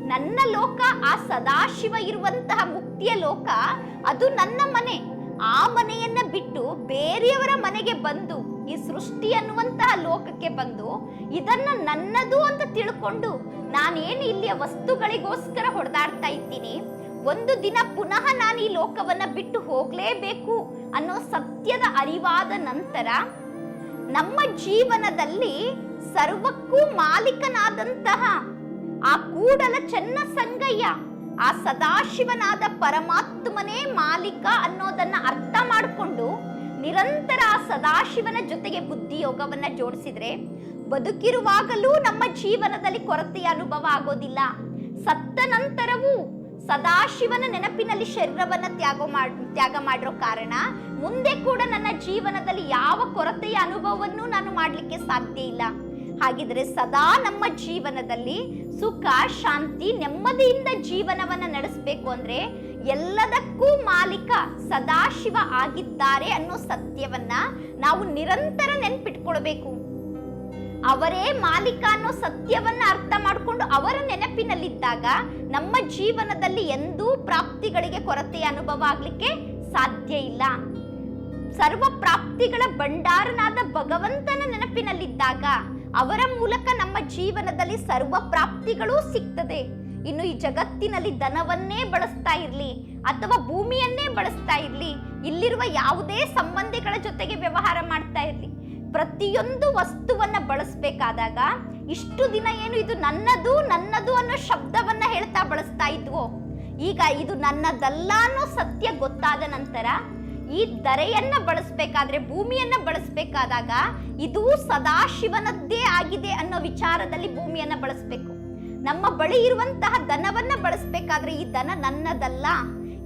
ನನ್ನ ಲೋಕ ಆ ಸದಾಶಿವ ಇರುವಂತಹ ಮುಕ್ತಿಯ ಲೋಕ, ಅದು ನನ್ನ ಮನೆ. ಆ ಮನೆಯನ್ನ ಬಿಟ್ಟು ಬೇರೆಯವರ ಮನೆಗೆ ಬಂದು, ಈ ಸೃಷ್ಟಿ ಅನ್ನುವಂತಹ ಲೋಕಕ್ಕೆ ಬಂದು, ಇದನ್ನ ನನ್ನದು ಅಂತ ತಿಳ್ಕೊಂಡು ನಾನೇನು ಇಲ್ಲಿಯ ವಸ್ತುಗಳಿಗೋಸ್ಕರ ಹೊಡೆದಾಡ್ತಾ ಇದ್ದೀನಿ? ಒಂದು ದಿನ ಪುನಃ ನಾನು ಈ ಲೋಕವನ್ನ ಬಿಟ್ಟು ಹೋಗ್ಲೇಬೇಕು ಅನ್ನೋ ಸತ್ಯದ ಅರಿವಾದ ನಂತರ ನಮ್ಮ ಜೀವನದಲ್ಲಿ ಸರ್ವಕ್ಕೂ ಮಾಲೀಕನಾದಂತಹ ಆ ಕೂಡಲ ಚೆನ್ನ ಸಂಗಯ್ಯ ಆ ಸದಾಶಿವನಾದ ಪರಮಾತ್ಮನೇ ಮಾಲೀಕ ಅನ್ನೋದನ್ನ ಅರ್ಥ ಮಾಡಿಕೊಂಡು ನಿರಂತರ ಆ ಸದಾಶಿವನ ಜೊತೆಗೆ ಬುದ್ಧಿ ಯೋಗವನ್ನ ಜೋಡಿಸಿದ್ರೆ ಬದುಕಿರುವಾಗಲೂ ನಮ್ಮ ಜೀವನದಲ್ಲಿ ಕೊರತೆಯ ಅನುಭವ ಆಗೋದಿಲ್ಲ. ಸತ್ತ ನಂತರವೂ ಸದಾಶಿವನ ನೆನಪಿನಲ್ಲಿ ಶರೀರವನ್ನ ತ್ಯಾಗ ಮಾಡ್, ತ್ಯಾಗ ಮಾಡಿರೋ ಕಾರಣ ಮುಂದೆ ಕೂಡ ನನ್ನ ಜೀವನದಲ್ಲಿ ಯಾವ ಕೊರತೆಯ ಅನುಭವವನ್ನು ನಾನು ಮಾಡಲಿಕ್ಕೆ ಸಾಧ್ಯ ಇಲ್ಲ. ಹಾಗಿದ್ರೆ ಸದಾ ನಮ್ಮ ಜೀವನದಲ್ಲಿ ಸುಖ, ಶಾಂತಿ, ನೆಮ್ಮದಿಯಿಂದ ಜೀವನವನ್ನ ನಡೆಸಬೇಕು ಅಂದ್ರೆ ಎಲ್ಲದಕ್ಕೂ ಮಾಲೀಕ ಸದಾಶಿವ ಆಗಿದ್ದಾರೆ ಅನ್ನೋ ಸತ್ಯವನ್ನ ನಾವು ನಿರಂತರ ನೆನ್ಪಿಟ್ಕೊಳ್ಬೇಕು. ಅವರೇ ಮಾಲೀಕ ಅನ್ನೋ ಸತ್ಯವನ್ನ ಅರ್ಥ ಮಾಡಿಕೊಂಡು ಅವರ ನೆನಪಿನಲ್ಲಿದ್ದಾಗ ನಮ್ಮ ಜೀವನದಲ್ಲಿ ಎಂದೂ ಪ್ರಾಪ್ತಿಗಳಿಗೆ ಕೊರತೆಯ ಅನುಭವ ಆಗ್ಲಿಕ್ಕೆ ಸಾಧ್ಯ ಇಲ್ಲ. ಸರ್ವ ಪ್ರಾಪ್ತಿಗಳ ಭಂಡಾರನಾದ ಭಗವಂತನ ನೆನಪಿನಲ್ಲಿದ್ದಾಗ ಅವರ ಮೂಲಕ ನಮ್ಮ ಜೀವನದಲ್ಲಿ ಸರ್ವ ಪ್ರಾಪ್ತಿಗಳು ಸಿಗ್ತದೆ. ಇನ್ನು ಈ ಜಗತ್ತಿನಲ್ಲಿ ಧನವನ್ನೇ ಬಳಸ್ತಾ ಇರ್ಲಿ ಅಥವಾ ಭೂಮಿಯನ್ನೇ ಬಳಸ್ತಾ ಇರ್ಲಿ, ಇಲ್ಲಿರುವ ಯಾವುದೇ ಸಂಬಂಧಿಗಳ ಜೊತೆಗೆ ವ್ಯವಹಾರ ಮಾಡ್ತಾ ಇರ್ಲಿ. ಪ್ರತಿಯೊಂದು ವಸ್ತುವನ್ನ ಬಳಸ್ಬೇಕಾದಾಗ ಇಷ್ಟು ದಿನ ಏನು ಇದು ನನ್ನದು ನನ್ನದು ಅನ್ನೋ ಶಬ್ದವನ್ನ ಹೇಳ್ತಾ ಬಳಸ್ತಾ ಇದ್ವೋ. ಈಗ ಇದು ನನ್ನದಲ್ಲ ಅನ್ನೋ ಸತ್ಯ ಗೊತ್ತಾದ ನಂತರ ಈ ದರೆಯನ್ನ ಬಳಸಬೇಕಾದ್ರೆ ಭೂಮಿಯನ್ನ ಬಳಸಬೇಕಾದಾಗ ಇದು ಸದಾ ಶಿವನದ್ದೇ ಆಗಿದೆ ಅನ್ನೋ ವಿಚಾರದಲ್ಲಿ ಭೂಮಿಯನ್ನ ಬಳಸಬೇಕು. ನಮ್ಮ ಬಳಿ ಇರುವಂತಹ ದನವನ್ನ ಬಳಸಬೇಕಾದ್ರೆ ಈ ದನ ನನ್ನದಲ್ಲ.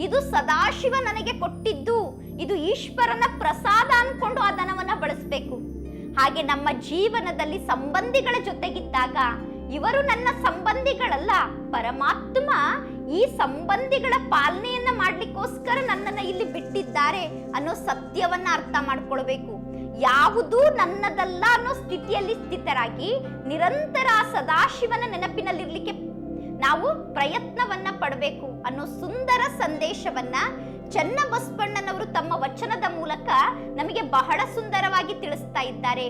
ಇದು ಸದಾಶಿವ ನನಗೆ ಕೊಟ್ಟಿದ್ದು. ಇದು ಈಶ್ವರನ ಪ್ರಸಾದ ಅನ್ಕೊಂಡು ಆ ದನವನ್ನ ಬಳಸಬೇಕು. ಹಾಗೆ ನಮ್ಮ ಜೀವನದಲ್ಲಿ ಸಂಬಂಧಿಗಳ ಜೊತೆಗಿದ್ದಾಗ ಇವರು ನನ್ನ ಸಂಬಂಧಿಗಳಲ್ಲ. ಪರಮಾತ್ಮ ಈ ಸಂಬಂಧಿಗಳ ಪಾಲನೆಯನ್ನ ಮಾಡ್ಲಿಕ್ಕೋಸ್ಕರ ನನ್ನನ್ನ ಇಲ್ಲಿ ಬಿಟ್ಟಿದ್ದಾರೆ ಅನ್ನೋ ಸತ್ಯವನ್ನ ಅರ್ಥ ಮಾಡ್ಕೊಳ್ಬೇಕು. ಯಾವುದೂ ನನ್ನದಲ್ಲ ಅನ್ನೋ ಸ್ಥಿತಿಯಲ್ಲಿ ಸ್ಥಿತರಾಗಿ ನಿರಂತರ ಸದಾಶಿವನ ನೆನಪಿನಲ್ಲಿರ್ಲಿಕ್ಕೆ ನಾವು ಪ್ರಯತ್ನವನ್ನ ಪಡಬೇಕು ಅನ್ನೋ ಸುಂದರ ಸಂದೇಶವನ್ನ ಚನ್ನಬಸವಣ್ಣನವರು ತಮ್ಮ ವಚನದ ಮೂಲಕ ನಮಗೆ ಬಹಳ ಸುಂದರವಾಗಿ ತಿಳಿಸ್ತಾ ಇದ್ದಾರೆ.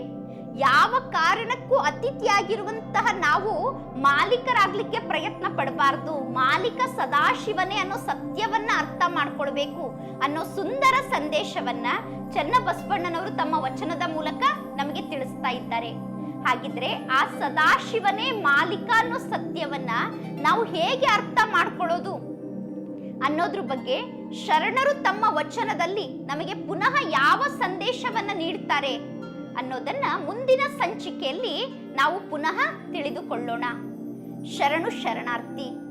ಯಾವ ಕಾರಣಕ್ಕೂ ಅತಿಥಿಯಾಗಿರುವಂತಹ ನಾವು ಮಾಲೀಕರಾಗ್ಲಿಕ್ಕೆ ಪ್ರಯತ್ನ ಪಡಬಾರ್ದು. ಮಾಲೀಕ ಸದಾಶಿವನೇ ಅನ್ನೋ ಸತ್ಯವನ್ನ ಅರ್ಥ ಮಾಡ್ಕೊಳ್ಬೇಕು ಅನ್ನೋ ಸುಂದರ ಸಂದೇಶವನ್ನ ಚನ್ನಬಸವಣ್ಣನವರು ತಮ್ಮ ವಚನದ ಮೂಲಕ ನಮಗೆ ತಿಳಿಸ್ತಾ ಇದ್ದಾರೆ. ಹಾಗಿದ್ರೆ ಆ ಸದಾಶಿವನೇ ಮಾಲೀಕ ಅನ್ನೋ ಸತ್ಯವನ್ನ ನಾವು ಹೇಗೆ ಅರ್ಥ ಮಾಡ್ಕೊಳ್ಳೋದು ಅನ್ನೋದ್ರ ಬಗ್ಗೆ ಶರಣರು ತಮ್ಮ ವಚನದಲ್ಲಿ ನಮಗೆ ಪುನಃ ಯಾವ ಸಂದೇಶವನ್ನ ನೀಡ್ತಾರೆ? ಅನ್ನೋದನ್ನ ಮುಂದಿನ ಸಂಚಿಕೆಯಲ್ಲಿ ನಾವು ಪುನಃ ತಿಳಿದುಕೊಳ್ಳೋಣ. ಶರಣು ಶರಣಾರ್ಥಿ.